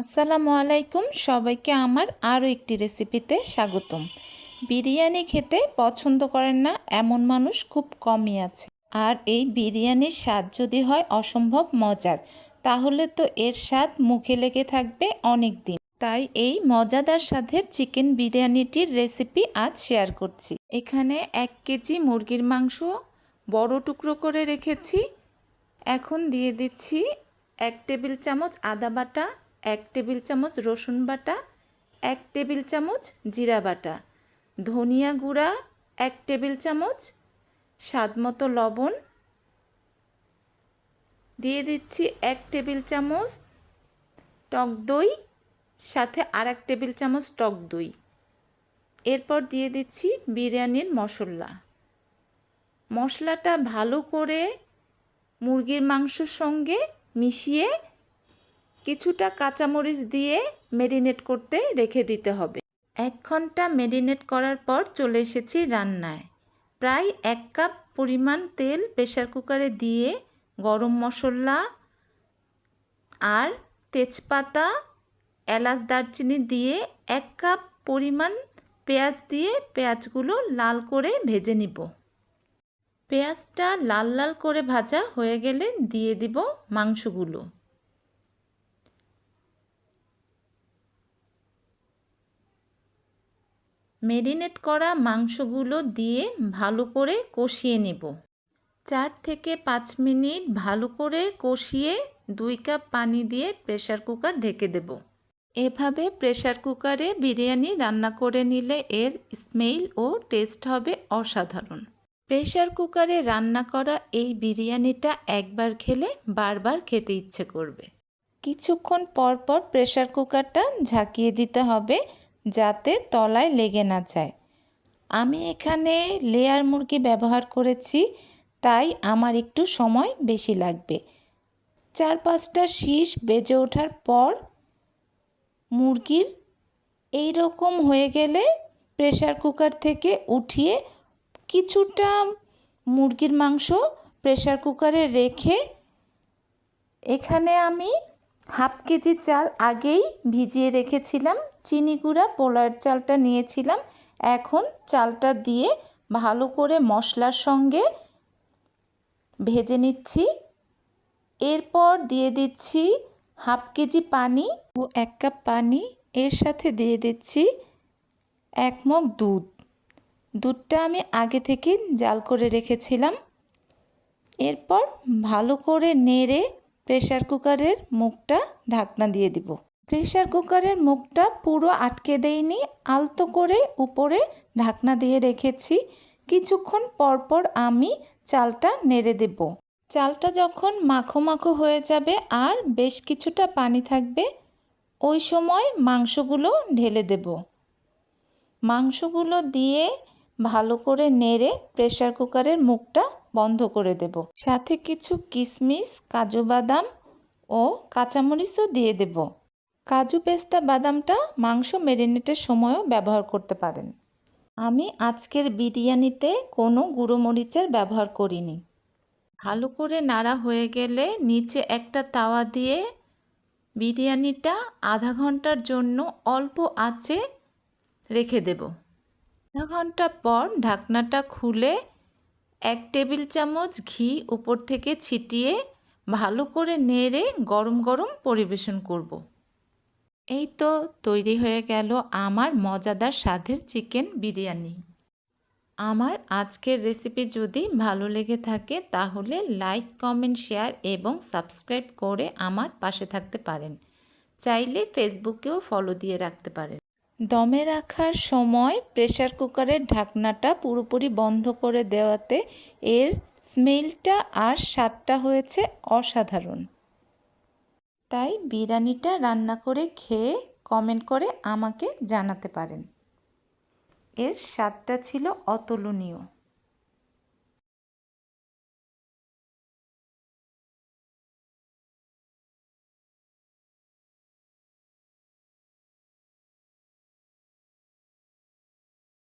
আসসালামু আলাইকুম। সবাইকে আমার আরও একটি রেসিপিতে স্বাগতম। বিরিয়ানি খেতে পছন্দ করেন না এমন মানুষ খুব কমই আছে। আর এই বিরিয়ানির স্বাদ যদি হয় অসম্ভব মজার, তাহলে তো এর স্বাদ মুখে লেগে থাকবে অনেক দিন তাই এই মজাদার স্বাদের চিকেন বিরিয়ানিটির রেসিপি আজ শেয়ার করছি। এখানে এক কেজি মুরগির মাংস বড় টুকরো করে রেখেছি। এখন দিয়ে দিচ্ছি এক টেবিল চামচ আদা বাটা এক টেবিল চামচ রসুন বাটা, এক টেবিল চামচ জিরা বাটা, ধনিয়া গুঁড়া, এক টেবিল চামচ স্বাদ মতো লবণ। দিয়ে দিচ্ছি এক টেবিল চামচ টক দই, সাথে আর এক টেবিল চামচ টক দই। এরপর দিয়ে দিচ্ছি বিরিয়ানির মশলা। মশলাটা ভালো করে মুরগির মাংসর সঙ্গে মিশিয়ে কিছুটা কাঁচামরিচ দিয়ে মেরিনেট করতে রেখে দিতে হবে। এক ঘণ্টা মেরিনেট করার পর চলে এসেছি রান্নায়। প্রায় এক কাপ পরিমাণ তেল প্রেশার কুকারে দিয়ে গরম মশলা আর তেজপাতা, এলাচ দারচিনি দিয়ে এক কাপ পরিমাণ পেঁয়াজ দিয়ে পেঁয়াজগুলো লাল করে ভেজে নিব। পেঁয়াজটা লাল লাল করে ভাজা হয়ে গেলে দিয়ে দিব মাংসগুলো। মেরিনেট করা মাংসগুলো দিয়ে ভালো করে কষিয়ে নেব। চার থেকে পাঁচ মিনিট ভালো করে কষিয়ে দুই কাপ পানি দিয়ে প্রেশার কুকার ঢেকে দেব। এভাবে প্রেশার কুকারে বিরিয়ানি রান্না করে নিলে এর স্মেল ও টেস্ট হবে অসাধারণ। প্রেশার কুকারে রান্না করা এই বিরিয়ানিটা একবার খেলে বারবার খেতে ইচ্ছে করবে। কিছুক্ষণ পর পর প্রেশার কুকারটা ঝাঁকিয়ে দিতে হবে যাতে তলায় লেগে না যায়। আমি এখানে লেয়ার মুরগি ব্যবহার করেছি, তাই আমার একটু সময় বেশি লাগবে। চার পাঁচটা শীষ বেজে ওঠার পর মুরগির এই রকম হয়ে গেলে প্রেশার কুকার থেকে উঠিয়ে কিছুটা মুরগির মাংস প্রেশার কুকারে রেখে এখানে আমি হাফ কেজি চাল আগেই ভিজিয়ে রেখেছিলাম। চিনি গুঁড়া পোলার চালটা নিয়েছিলাম। এখন চালটা দিয়ে ভালো করে মশলার সঙ্গে ভেজে নিচ্ছি। এরপর দিয়ে দিচ্ছি হাফ কেজি পানি ও এক কাপ পানি। এর সাথে দিয়ে দিচ্ছি এক মগ দুধ। দুধটা আমি আগে থেকে জাল করে রেখেছিলাম। এরপর ভালো করে নেড়ে প্রেশার কুকারের মুখটা ঢাকনা দিয়ে দিব। প্রেশার কুকারের মুখটা পুরো আটকে দেইনি, আলতো করে উপরে ঢাকনা দিয়ে রেখেছি। কিছুক্ষণ পরপর আমি চালটা নেড়ে দেব। চালটা যখন মাখো মাখো হয়ে যাবে আর বেশ কিছুটা পানি থাকবে, ওই সময় মাংসগুলো ঢেলে দেব। মাংসগুলো দিয়ে ভালো করে নেড়ে প্রেশার কুকারের মুখটা বন্ধ করে দেব। সাথে কিছু কিশমিশ কাজু বাদাম ও কাঁচামরিচও দিয়ে দেব। কাজু পেস্তা বাদামটা মাংস মেরিনেটের সময়ও ব্যবহার করতে পারেন। আমি আজকের বিরিয়ানিতে কোনো গুঁড়ো মরিচের ব্যবহার করিনি। ভালো করে নাড়া হয়ে গেলে নিচে একটা তাওয়া দিয়ে বিরিয়ানিটা আধা ঘণ্টার জন্য অল্প আঁচে রেখে দেব। আধা ঘণ্টা পর ঢাকনাটা খুলে এক টেবিল চামচ ঘি উপর থেকে ছিটিয়ে ভালো করে নেড়ে গরম গরম পরিবেশন করব। এই তো তৈরি হয়ে গেল আমার মজাদার স্বাদের চিকেন বিরিয়ানি। আমার আজকের রেসিপি যদি ভালো লেগে থাকে তাহলে লাইক, কমেন্ট, শেয়ার এবং সাবস্ক্রাইব করে আমার পাশে থাকতে পারেন। চাইলে ফেসবুকেও ফলো দিয়ে রাখতে পারেন। দমে রাখার সময় প্রেশার কুকারের ঢাকনাটা পুরোপুরি বন্ধ করে দেওয়াতে এর স্মেলটা আর স্বাদটা হয়েছে অসাধারণ। তাই বিরিয়ানিটা রান্না করে খেয়ে কমেন্ট করে আমাকে জানাতে পারেন। এর স্বাদটা ছিল অতুলনীয়।